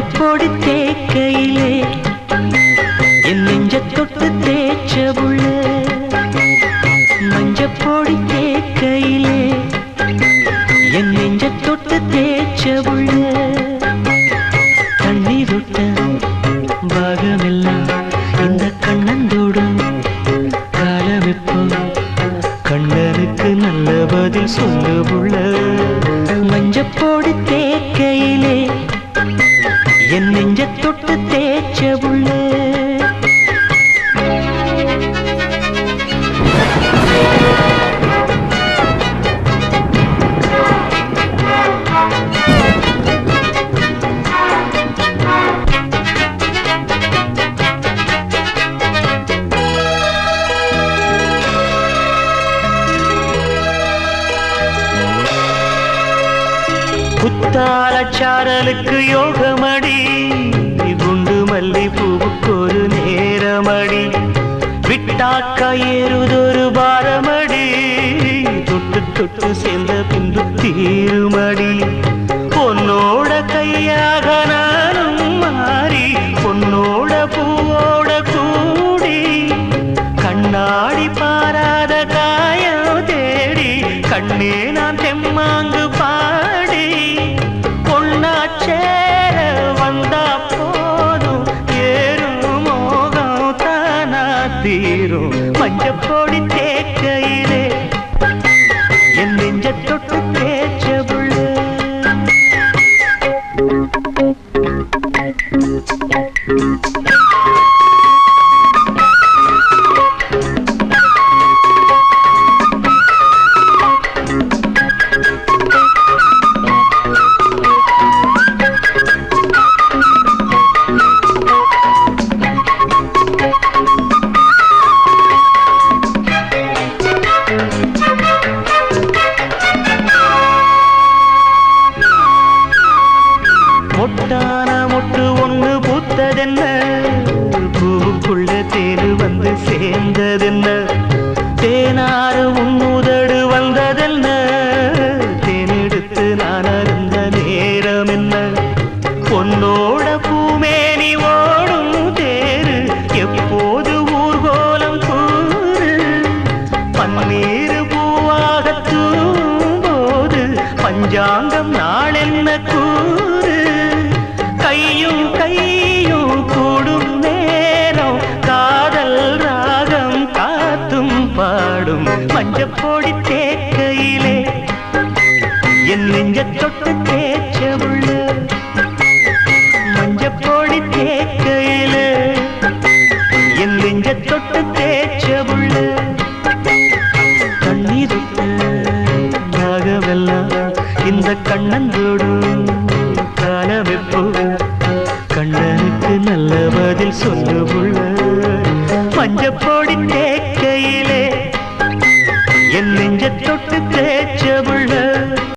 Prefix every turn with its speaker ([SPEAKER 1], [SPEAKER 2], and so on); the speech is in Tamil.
[SPEAKER 1] தேக்கையிலே என் நெஞ்ச தொட்டு தேய்ச்ச உள்ள மஞ்சப்பொடி தேக்கையிலே என் நெஞ்ச தொட்டு தேய்ச்ச உள்ள தண்ணீர் விட்ட பாகமெல்லாம் இந்த கண்ணந்தோடும் காலமெப்போ கண்ணனுக்கு நல்ல பதில் சொல்லு புள்ள மஞ்சப்பொடி தேக்கையிலே என் நெஞ்ச தொட்டு தே தாளச்சாரலுக்கு யோகமடி. குண்டு மல்லி பூவுக்கு ஒரு நேரமடி. விட்டாக்கா ஏறுதொரு பாரமடி. தொட்டு தொட்டு சேர்ந்த பின்பு தீருமடி. பொன்னோட கையாக நானும் மாறி பொன்னோட பூவோட கூடி. கண்ணாடி பாராத காயம் தேடி கண்ணே நான் தெம்மாங்க மஞ்சப்பொடி மொட்டான மொட்டு ஒன்று பூத்ததென்ன? பூவுக்குள்ள தேனு வந்து சேர்ந்ததென்ன? தேனாறு உன்னுதடு வந்ததென்ன? தேனெடுத்து நான் அறிந்த நேரம் என்ன பொன்னோட பூமேனி ஓடும் தேரு எப்போது ஊர்கோலம் கூறு? பன்னீர் பூவாக தூம்போது பஞ்சாங்கம் நாள் என்ன கூறு? கையும் கையும் கூடும் நேரம். காதல் ராகம் காத்தும் பாடும். மஞ்சப்பொடி தேக்கையிலே என் நெஞ்ச தொட்டு தேய்ச்ச உள்ள மஞ்சப்பொடி தேக்கையிலே என் நெஞ்ச தொட்டு தேய்ச்ச உள்ள கண்ணீர் நாகமெல்லாம் இந்த கண்ணந்தோடு காலவெப்போ மஞ்சப்போ